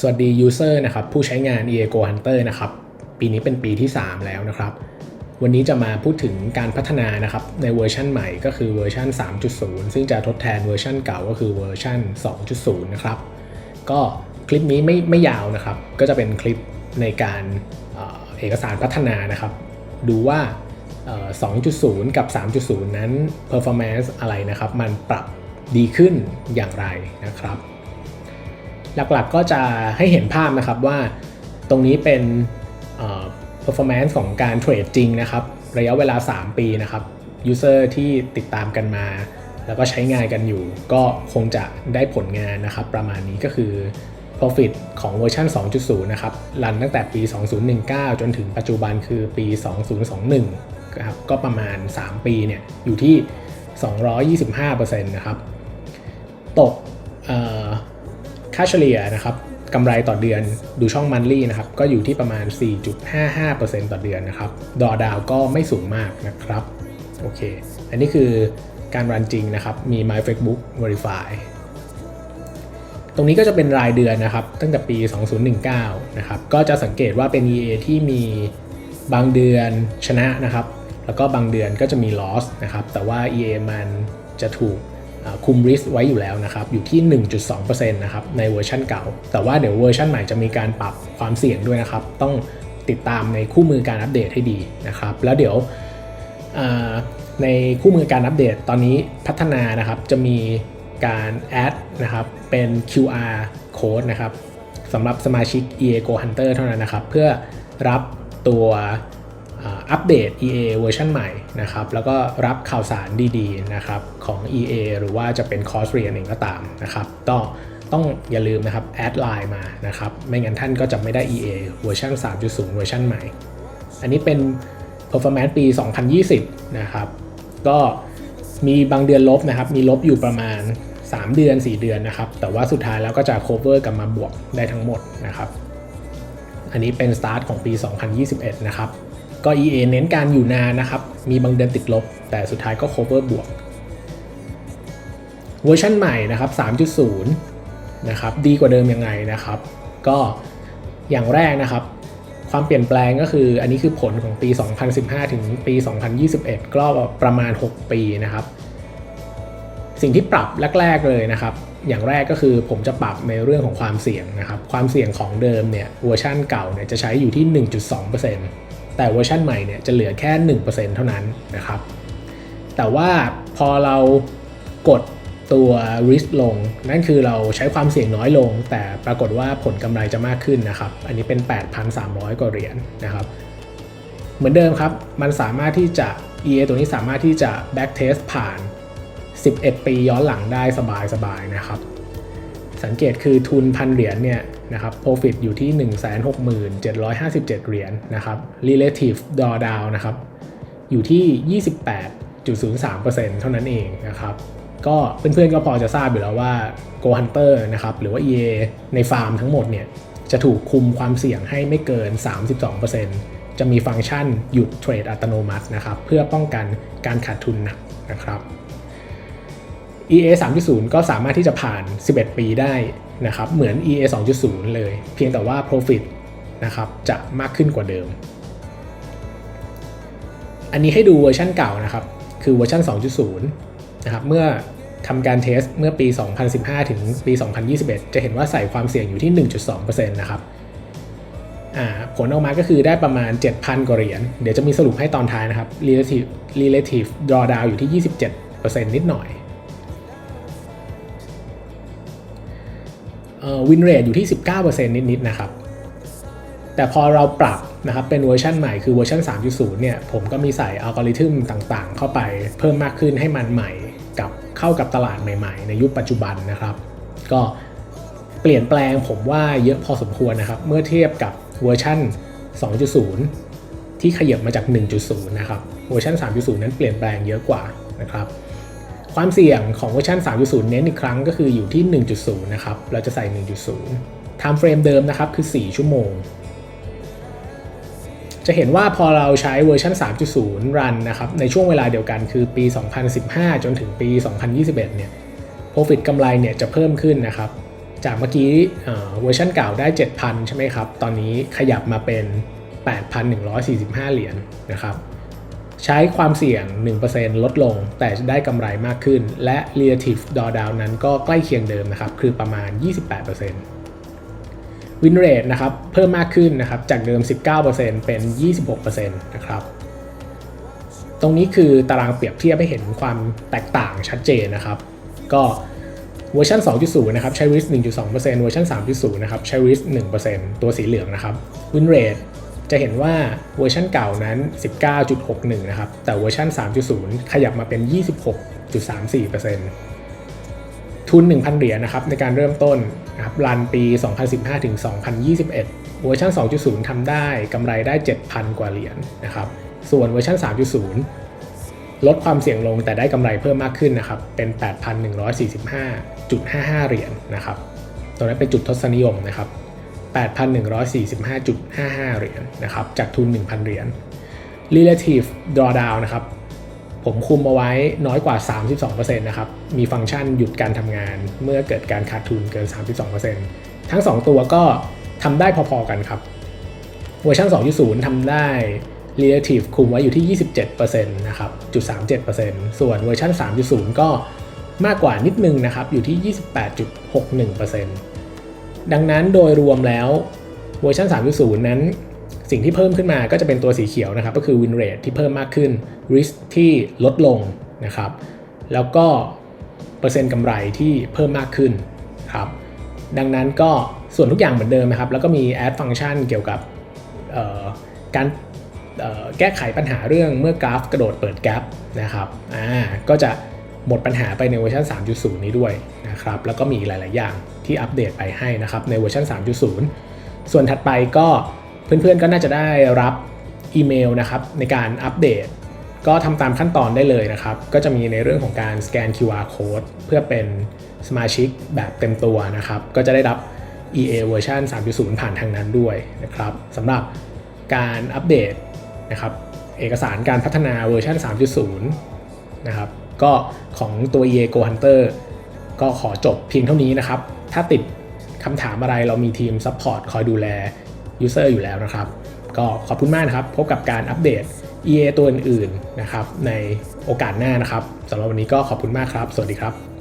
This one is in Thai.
สวัสดี User นะครับผู้ใช้งาน EA Go Hunter นะครับปีนี้เป็นปีที่ 3 แล้วนะครับ วันนี้จะมาพูดถึงการพัฒนานะครับในเวอร์ชันใหม่ก็คือเวอร์ชัน3.0 ซึ่งจะทดแทนเวอร์ชันเก่าก็คือเวอร์ชัน2.0 นะครับก็คลิปนี้ไม่ไม่ยาวนะครับ ก็จะเป็นคลิปในการเอกสารพัฒนานะครับ ดูว่า 2.0 กับ 3.0 นั้น performance อะไรนะครับ มันปรับดีขึ้นอย่างไรนะครับ หลักๆก็จะให้เห็นภาพนะครับว่าตรงนี้เป็น performance ของการเทรดจริงนะครับ ระยะเวลา 3 ปีนะครับ user ที่ติดตามกันมา แล้วก็ใช้งานกันอยู่ ก็คงจะได้ผลงานนะครับ ประมาณนี้ก็คือ profit ของเวอร์ชัน2.0 นะครับ รันตั้งแต่ปี 2019 จนถึงปัจจุบันคือปี 2021นะครับก็ประมาณ 3 ปีเนี่ย อยู่ที่ 225%นะครับ ตกอ่อ ค่าเฉลี่ยนะครับกำไรต่อเดือนดูช่องมันลี่นะครับก็อยู่ที่ประมาณ 4.55%ต่อเดือนนะครับดอดาวก็ไม่สูงมากนะครับโอเค อันนี้คือการรันจริงนะครับ มี My Facebook Verify ตรงนี้ก็จะเป็นรายเดือนนะครับ ตั้งแต่ปี 2019 นะครับ ก็จะสังเกตว่าเป็น EA ที่มีบางเดือนชนะนะครับ แล้วก็บางเดือนก็จะมี loss นะครับ แต่ว่า EA มันจะถูก คุมริสไว้อยู่แล้วนะครับ อยู่ที่ 1.2%นะครับในเวอร์ชันเก่า แต่ว่าเดี๋ยวเวอร์ชันใหม่จะมีการปรับความเสี่ยงด้วยนะครับ ต้องติดตามในคู่มือการอัปเดตให้ดีนะครับ แล้วเดี๋ยวในคู่มือการอัปเดตตอนนี้พัฒนานะครับจะมีการแอดนะครับเป็น QR code นะครับสำหรับสมาชิก EA Go Hunter เท่านั้นนะครับ เพื่อรับตัว อัปเดต EA เวอร์ชันใหม่นะครับแล้วก็รับข่าวสารดีๆนะครับของ EA หรือว่าจะเป็นคอร์สเรียนเองก็ตามนะครับต้องต้องอย่าลืมนะครับแอดไลน์มานะครับไม่งั้นท่านก็จะไม่ได้ EA เวอร์ชัน3.0 เวอร์ชันใหม่ อันนี้เป็น performance ปี 2020 นะครับ ก็มีบางเดือนลบนะครับ มีลบอยู่ประมาณ 3 เดือน 4 เดือนนะครับ แต่ว่าสุดท้ายแล้วก็จะ cover กลับมาบวกได้ทั้งหมดนะครับ อันนี้เป็นสตาร์ทของปี 2021 นะครับ ก็ EA เน้นการอยู่นานนะครับ มีบางเดือนติดลบ แต่สุดท้ายก็ cover บวก เวอร์ชันใหม่นะครับ 3.0 นะครับ ดีกว่าเดิมยังไงนะครับ ก็อย่างแรกนะครับ ความเปลี่ยนแปลงก็คืออันนี้คือผลของปี 2015 ถึงปี 2021 ก็ประมาณ 6 ปีนะครับ สิ่งที่ปรับแรกๆเลยนะครับอย่างแรกก็คือผมจะปรับในเรื่องของความเสี่ยงนะครับ ความเสี่ยงของเดิมเนี่ยเวอร์ชันเก่าเนี่ยจะใช้อยู่ที่ 1.2% แต่เวอร์ชันใหม่เนี่ยจะเหลือแค่ 1%เท่านั้นนะครับ แต่ว่าพอเรากดตัว risk ลง นั่นคือเราใช้ความเสี่ยงน้อยลง แต่ปรากฏว่าผลกำไรจะมากขึ้นนะครับ อันนี้เป็น 8,300 กว่าเหรียญนะครับ เหมือนเดิมครับ มันสามารถที่จะ EA ตัวนี้สามารถที่จะ back test ผ่าน 11 ปีย้อนหลังได้สบายๆนะครับ สังเกตคือทุนพันเหรียญเนี่ยนะครับ profit อยู่ที่ 167,757 เหรียญนะครับ relative drawdown นะครับ อยู่ที่ 28.03%เท่านั้นเองนะครับ ก็เพื่อนๆก็พอจะทราบอยู่แล้วว่า Go Hunter นะครับ หรือว่า EA ในฟาร์มทั้งหมดเนี่ย จะถูกคุมความเสี่ยงให้ไม่เกิน 32%จะมีฟังก์ชันหยุดเทรดอัตโนมัตินะครับ เพื่อป้องกันการขาดทุนหนักนะครับ EA 3.0 ก็สามารถที่จะผ่าน 11 ปีได้นะครับเหมือน EA 2.0 เลย เพียงแต่ว่า Profit นะครับจะมากขึ้นกว่าเดิม อันนี้ให้ดูเวอร์ชันเก่านะครับ คือเวอร์ชัน2.0 นะครับ เมื่อทำการเทสเมื่อปี 2015 ถึงปี 2021 จะเห็นว่าใส่ความเสี่ยงอยู่ที่ 1.2%นะครับอ่าผลออกมาก็คือได้ประมาณ 7,000 กว่าเหรียญ เดี๋ยวจะมีสรุปให้ตอนท้ายนะครับ relative relative drawdown อยู่ที่ 27%นิดหน่อย วินเรทอยู่ที่ 19%นิดๆนะครับ แต่พอเราปรับนะครับเป็นเวอร์ชันใหม่คือเวอร์ชัน3.0 เนี่ย ผมก็มีใส่อัลกอริทึมต่างๆ เข้าไปเพิ่มมากขึ้นให้มันใหม่กับเข้ากับตลาดใหม่ๆ ในยุคปัจจุบันนะครับ ก็เปลี่ยนแปลงผมว่าเยอะพอสมควรนะครับ เมื่อเทียบกับเวอร์ชัน2.0 ที่ขยับมาจาก 1.0 นะครับ เวอร์ชัน3.0 นั้นเปลี่ยนแปลงเยอะกว่านะครับ ความเสี่ยงของเวอร์ชัน3.0 เน้นอีกครั้งก็คืออยู่ที่ 1.0 นะครับ เราจะใส่ 1.0 time frame เดิมนะครับคือ 4 ชั่วโมง จะเห็นว่าพอเราใช้เวอร์ชัน3.0 รันนะครับ ในช่วงเวลาเดียวกันคือปี 2015 จนถึงปี 2021 เนี่ย profit กำไรเนี่ยจะเพิ่มขึ้นนะครับ จากเมื่อกี้เอ่อเวอร์ชันเก่าได้ 7,000 ใช่ไหมครับ ตอนนี้ขยับมาเป็น 8,145 เหรียญนะครับ ใช้ความเสี่ยง 1%ลดลง แต่ได้กำไรมากขึ้น และ relative drawdown นั้นก็ใกล้เคียงเดิมนะครับ คือประมาณ 28% win rate นะครับ เพิ่มมากขึ้นนะครับ จากเดิม 19%เป็น 26%นะครับ ตรงนี้คือตารางเปรียบเทียบให้เห็นความแตกต่างชัดเจนนะครับ ก็เวอร์ชัน2.0 นะครับ ใช้ risk 1.2%เวอร์ชัน3.0 นะครับ ใช้ risk 1%ตัวสีเหลืองนะครับ win rate จะเห็นว่าเวอร์ชันเก่านั้น 19.61 นะครับ แต่เวอร์ชัน3.0 ขยับมาเป็น 26.34%ทุน 1,000 เหรียญนะครับในการเริ่มต้นนะครับรันปี 2015 ถึง 2021 เวอร์ชัน2.0 ทำได้กำไรได้ 7,000 กว่าเหรียญนะครับ ส่วนเวอร์ชัน3.0 ลดความเสี่ยงลงแต่ได้กำไรเพิ่มมากขึ้นนะครับ เป็น 8,145.55 เหรียญนะครับ ตรงนั้นเป็นจุดทศนิยมนะครับ 8,145.55 เหรียญนะครับจากทุน 1,000 เหรียญ relative drawdown นะครับผมคุมเอาไว้น้อยกว่า 32%นะครับมีฟังก์ชันหยุดการทำงานเมื่อเกิดการขาดทุนเกิน 32%ทั้ง 2 ตัวก็ทำได้พอๆกันครับเวอร์ชัน2.0ทำได้ relative คุมไว้อยู่ที่ 27%นะครับจุด37%ส่วนเวอร์ชัน3.0 ก็มากกว่านิดนึงนะครับอยู่ที่ 28.61% ดังนั้นโดยรวมแล้วเวอร์ชัน3.0 นั้น สิ่งที่เพิ่มขึ้นมาก็จะเป็นตัวสีเขียวนะครับ ก็คือ win rate ที่เพิ่มมากขึ้น risk ที่ลดลงนะครับ แล้วก็เปอร์เซ็นต์กำไรที่เพิ่มมากขึ้นครับดังนั้นก็ส่วนทุกอย่างเหมือนเดิมนะครับ แล้วก็มี add function เกี่ยวกับการแก้ไขปัญหาเรื่องเมื่อกราฟกระโดดเปิดแกลบนะครับอ่าก็จะหมดปัญหาไปในเวอร์ชัน3.0 นี้ด้วยนะครับ แล้วก็มีหลาย ๆ อย่าง ที่อัปเดตไปให้นะครับในเวอร์ชัน 3.0 ส่วนถัดไปก็เพื่อนๆก็น่าจะได้รับอีเมลนะครับในการอัปเดต ก็ทำตามขั้นตอนได้เลยนะครับ ก็จะมีในเรื่องของการสแกน QR code เพื่อเป็นสมาชิกแบบเต็มตัวนะครับ ก็จะได้รับ EA เวอร์ชัน3.0 ผ่านทางนั้นด้วยนะครับสำหรับการอัปเดตนะครับเอกสารการพัฒนาเวอร์ชัน3.0 นะครับก็ของตัว EA Go Hunter ก็ขอจบเพียงเท่านี้นะครับ ถ้าติดคำถามอะไรเรามีทีมซัพพอร์ตคอยดูแลยูเซอร์อยู่แล้วนะครับ ก็ขอบคุณมากนะครับ พบกับการอัปเดต EA ตัวอื่นๆนะครับในโอกาสหน้านะครับสำหรับวันนี้ก็ขอบคุณมากครับ สวัสดีครับ